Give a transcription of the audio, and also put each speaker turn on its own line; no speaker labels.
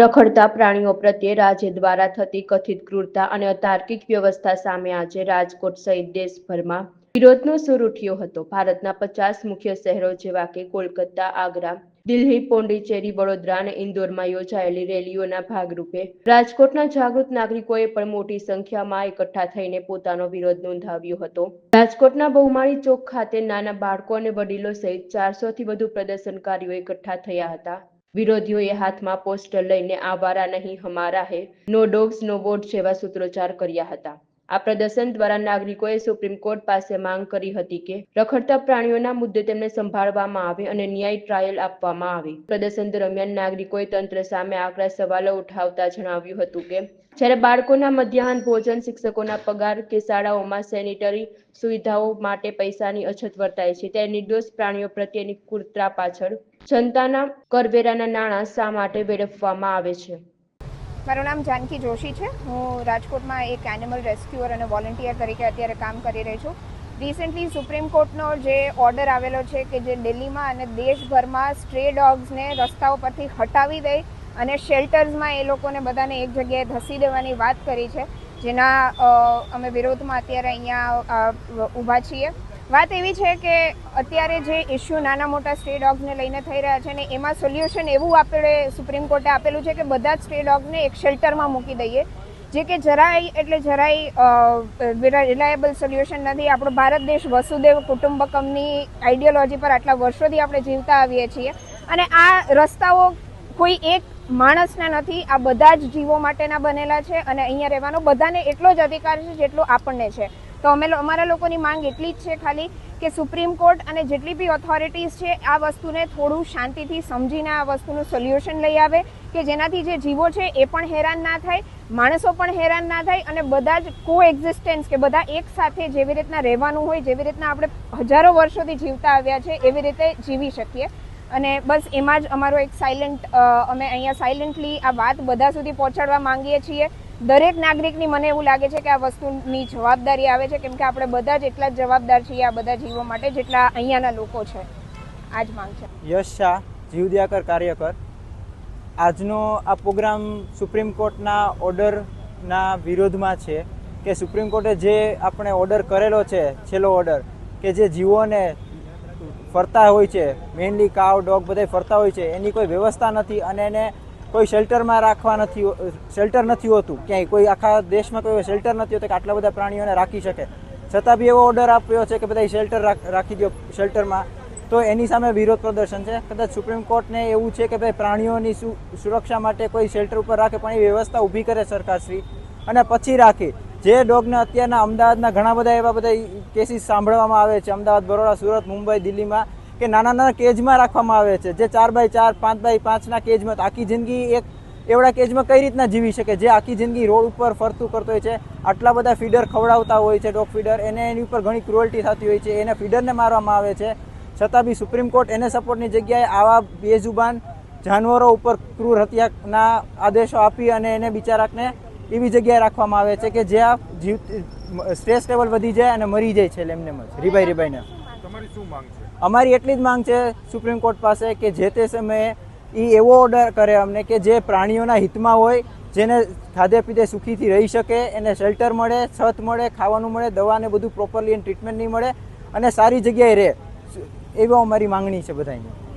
રખડતા પ્રાણીઓ પ્રત્યે રાજ્ય દ્વારા થતી કથિત ક્રૂરતા અને અતાર્કિક વ્યવસ્થા સામે આજે રાજકોટ સહિત દેશભરમાં વિરોધનો સૂર ઉઠ્યો હતો. ભારતના પચાસ મુખ્ય શહેરો જેવા કે કોલકાતા, આગ્રા, દિલ્હી, પોંડિચેરી, વડોદરા અને ઇન્દોરમાં યોજાયેલી રેલીઓના ભાગરૂપે રાજકોટના જાગૃત નાગરિકોએ પણ મોટી સંખ્યામાં એકઠા થઈને પોતાનો વિરોધ નોંધાવ્યો હતો. રાજકોટના બહુમાળી ચોક ખાતે નાના બાળકો અને વડીલો સહિત ચારસોથી વધુ પ્રદર્શનકારીઓ એકઠા થયા હતા. વિરોધીઓએ હાથમાં પોસ્ટર લઈને આવારા નહીં હમારા હે. નો ડોગ્સ, નો વોટ જેવા સૂત્રોચ્ચાર કર્યા હતા. આ પ્રદર્શન દ્વારા નાગરિકોએ સુપ્રીમ કોર્ટ પાસે માંગ કરી હતી કે રખડતા પ્રાણીઓના મુદ્દે તેમને સંભાળવામાં આવે અને ન્યાય ટ્રાયલ આપવામાં આવે. પ્રદર્શન દરમિયાન નાગરિકોએ તંત્ર સામે આકરા સવાલો ઉઠાવતા જણાવ્યું હતું કે, જ્યારે બાળકોના મધ્યાહન ભોજન, શિક્ષકોના પગાર કે શાળાઓમાં સેનિટરી સુવિધાઓ માટે પૈસાની અછત વર્તાય છે, ત્યારે નિર્દોષ પ્રાણીઓ પ્રત્યેની કુર્તા પાછળ જનતાના કરવેરાના નાણાં શા માટે વેડફવામાં આવે છે?
મારું નામ જાનકી જોશી છે. હું રાજકોટમાં એક એનિમલ રેસ્ક્યુઅર અને વોલન્ટિયર તરીકે અત્યારે કામ કરી રહી છું. રિસેન્ટલી સુપ્રીમ કોર્ટનો જે ઓર્ડર આવેલો છે કે જે દિલ્હીમાં અને દેશભરમાં સ્ટ્રે ડોગ્સને રસ્તાઓ પરથી હટાવી દઈ અને શેલ્ટર્સમાં એ લોકોને બધાને એક જગ્યાએ ધસી દેવાની વાત કરી છે. જેના અમે વિરોધમાં અત્યારે અહીંયા ઊભા છીએ. વાત એવી છે કે અત્યારે જે ઇસ્યુ નાના મોટા સ્ટે ડોગ્સને લઈને થઈ રહ્યા છે ને એમાં સોલ્યુશન એવું આપણે સુપ્રીમ કોર્ટે આપેલું છે કે બધા જ સ્ટે ડોગને એક શેલ્ટરમાં મૂકી દઈએ. જે કે જરાય, એટલે જરાય રિલાયેબલ સોલ્યુશન નથી. આપણો ભારત દેશ વસુદેવ કુટુંબકમની આઈડિયોલોજી પર આટલા વર્ષોથી આપણે જીવતા આવીએ છીએ. અને આ રસ્તાઓ કોઈ એક માણસના નથી, આ બધા જ જીવો માટેના બનેલા છે અને અહીંયા રહેવાનો બધાને એટલો જ અધિકાર છે જેટલો આપણને છે. તો અમે અમારા લોકોની માંગ એટલી જ છે ખાલી કે સુપ્રીમ કોર્ટ અને જેટલી બી ઓથોરિટીઝ છે, આ વસ્તુને થોડું શાંતિથી સમજીને આ વસ્તુનું સોલ્યુશન લઈ આવે, કે જેનાથી જે જીવો છે એ પણ હેરાન ના થાય, માણસો પણ હેરાન ના થાય અને બધા જ કો એક્ઝિસ્ટન્સ કે બધા એક સાથે જેવી રીતના રહેવાનું હોય, જેવી રીતના આપણે હજારો વર્ષોથી જીવતા આવ્યા છે, એવી રીતે જીવી શકીએ. અને બસ એમાં જ અમારો એક સાયલન્ટ અમે અહીંયા સાયલન્ટલી આ વાત બધા સુધી પહોંચાડવા માંગીએ છીએ. દરેક નાગરિકની મને એવું લાગે છે કે આ વસ્તુની જવાબદારી આવે છે, કેમ કે આપણે બધા જ એટલા જ જવાબદાર છીએ, આ બધા જીવો માટે જેટલા અહીંયાના લોકો છે. આ જ માંગ છે.
યશ શાહ જીવદયાકર કાર્યકર. આજનો આ પ્રોગ્રામ સુપ્રીમ કોર્ટના ઓર્ડરના વિરોધમાં છે કે સુપ્રીમ કોર્ટે જે આપણે ઓર્ડર કરેલો છે, છેલ્લો ઓર્ડર, કે જે જીવોને ફરતા હોય છે મેઇનલી કાવ, ડોગ બધા ફરતા હોય છે, એની કોઈ વ્યવસ્થા નથી અને એને કોઈ શેલ્ટરમાં રાખવા નથી શેલ્ટર નથી હોતું, ક્યાંય. કોઈ આખા દેશમાં કોઈ શેલ્ટર નથી હોતું કે આટલા બધા પ્રાણીઓને રાખી શકે. છતાં બી એવો ઓર્ડર આપ્યો છે કે બધા શેલ્ટર રાખી દો શેલ્ટરમાં તો એની સામે વિરોધ પ્રદર્શન છે. કદાચ સુપ્રીમ કોર્ટને એવું છે કે ભાઈ પ્રાણીઓની સુરક્ષા માટે કોઈ શેલ્ટર ઉપર રાખે, પણ એ વ્યવસ્થા ઊભી કરે સરકારશ્રી. અને પછી રાખે. જે ડોગને અત્યારના અમદાવાદના ઘણા બધા એવા બધા કેસીસ સાંભળવામાં આવે છે. અમદાવાદ, બરોડા, સુરત, મુંબઈ, દિલ્હીમાં કે નાના નાના કેજમાં રાખવામાં આવે છે. જે ચાર બાય ચાર, પાંચ બાય પાંચના કેજમાં આખી જિંદગી એક એવડા કેજમાં કઈ રીતના જીવી શકે? જે આખી જિંદગી રોડ ઉપર ફરતું કરતો હોય છે, આટલા બધા ફીડર ખવડાવતા હોય છે ડોગ ફીડર, એને એની ઉપર ઘણી ક્રુઅલ્ટી થતી હોય છે, એને ફીડરને મારવામાં આવે છે. છતાં બી સુપ્રીમ કોર્ટ એને સપોર્ટની જગ્યાએ આવા બેજુબાન જાનવરો ઉપર ક્રૂર હત્યાના આદેશો આપી અને એને બિચારાકને એવી જગ્યાએ રાખવામાં આવે છે કે જ્યાં જીવ, સ્ટ્રેસ લેવલ વધી જાય અને મરી જાય છે એમને જ રીબાઈ, રીબાઈને.
તમારી શું માંગ છે?
અમારી એટલી જ માંગ છે સુપ્રીમ કોર્ટ પાસે કે જે તે સમયે એ એવો ઓર્ડર કરે અમને કે જે પ્રાણીઓના હિતમાં હોય, જેને ખાધે પીધે સુખીથી રહી શકે, એને શેલ્ટર મળે, છત મળે, ખાવાનું મળે, દવાને બધું પ્રોપરલી ટ્રીટમેન્ટ નહીં મળે અને સારી જગ્યાએ રહે. એવો અમારી માંગણી છે બધાની